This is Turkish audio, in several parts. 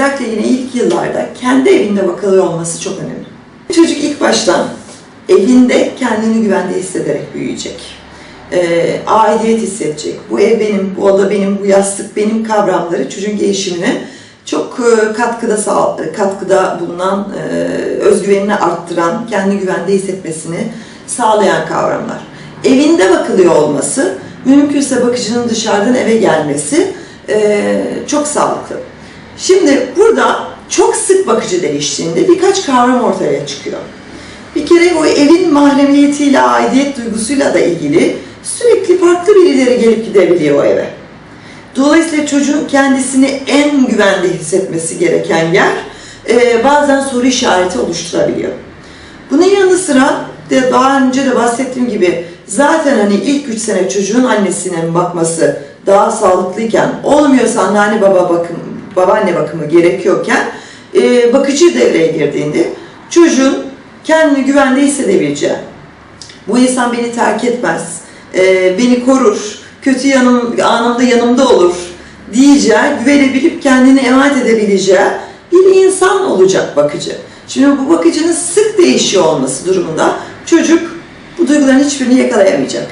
özellikle yine ilk yıllarda kendi evinde bakılıyor olması çok önemli. Çocuk ilk baştan evinde kendini güvende hissederek büyüyecek. Ee, aidiyet hissedecek. Bu ev benim, bu oda benim, bu yastık benim kavramları çocuğun gelişimine çok e, katkıda katkıda bulunan, e, özgüvenini arttıran, kendi güvende hissetmesini sağlayan kavramlar. Evinde bakılıyor olması, mümkünse bakıcının dışarıdan eve gelmesi e, çok sağlıklı. Şimdi burada çok sık bakıcı değiştiğinde birkaç kavram ortaya çıkıyor. Bir kere o evin mahremiyetiyle, aidiyet duygusuyla da ilgili sürekli farklı birileri gelip gidebiliyor o eve. Dolayısıyla çocuğun kendisini en güvende hissetmesi gereken yer e, bazen soru işareti oluşturabiliyor. Bunun yanı sıra de daha önce de bahsettiğim gibi zaten hani ilk 3 sene çocuğun annesinin bakması daha sağlıklıyken olmuyorsa anneanne baba bakım, babaanne bakımı gerekiyorken e, bakıcı devreye girdiğinde çocuğun kendini güvende hissedebileceği, bu insan beni terk etmez, e, beni korur, kötü yanım, anımda yanımda olur diyeceği, güvenebilip kendini emanet edebileceği bir insan olacak bakıcı. Şimdi bu bakıcının sık değişiyor olması durumunda çocuk bu duyguların hiçbirini yakalayamayacak.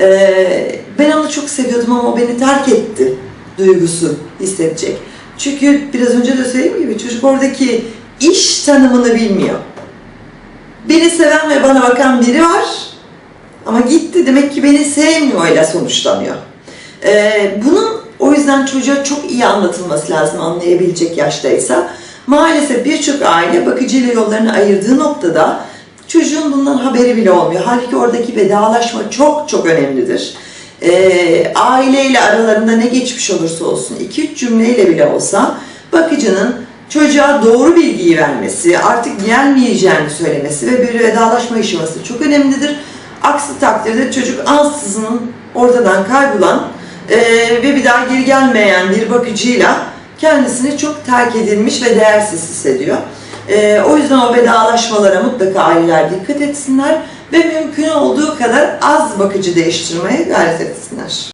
E, ben onu çok seviyordum ama o beni terk etti duygusu hissedecek. Çünkü biraz önce de söylediğim gibi çocuk oradaki iş tanımını bilmiyor. Beni seven ve bana bakan biri var ama gitti demek ki beni sevmiyor ile sonuçlanıyor. Ee, bunun o yüzden çocuğa çok iyi anlatılması lazım anlayabilecek yaştaysa. Maalesef birçok aile bakıcıyla yollarını ayırdığı noktada çocuğun bundan haberi bile olmuyor. Halbuki oradaki vedalaşma çok çok önemlidir. Ee, aileyle aralarında ne geçmiş olursa olsun, 2-3 cümleyle bile olsa bakıcının çocuğa doğru bilgiyi vermesi, artık gelmeyeceğini söylemesi ve bir vedalaşma yaşaması çok önemlidir. Aksi takdirde çocuk ansızın ortadan kaybolan e, ve bir daha geri gelmeyen bir bakıcıyla kendisini çok terk edilmiş ve değersiz hissediyor. E, o yüzden o vedalaşmalara mutlaka aileler dikkat etsinler ve mümkün olduğu kadar az bakıcı değiştirmeye gayret etsinler.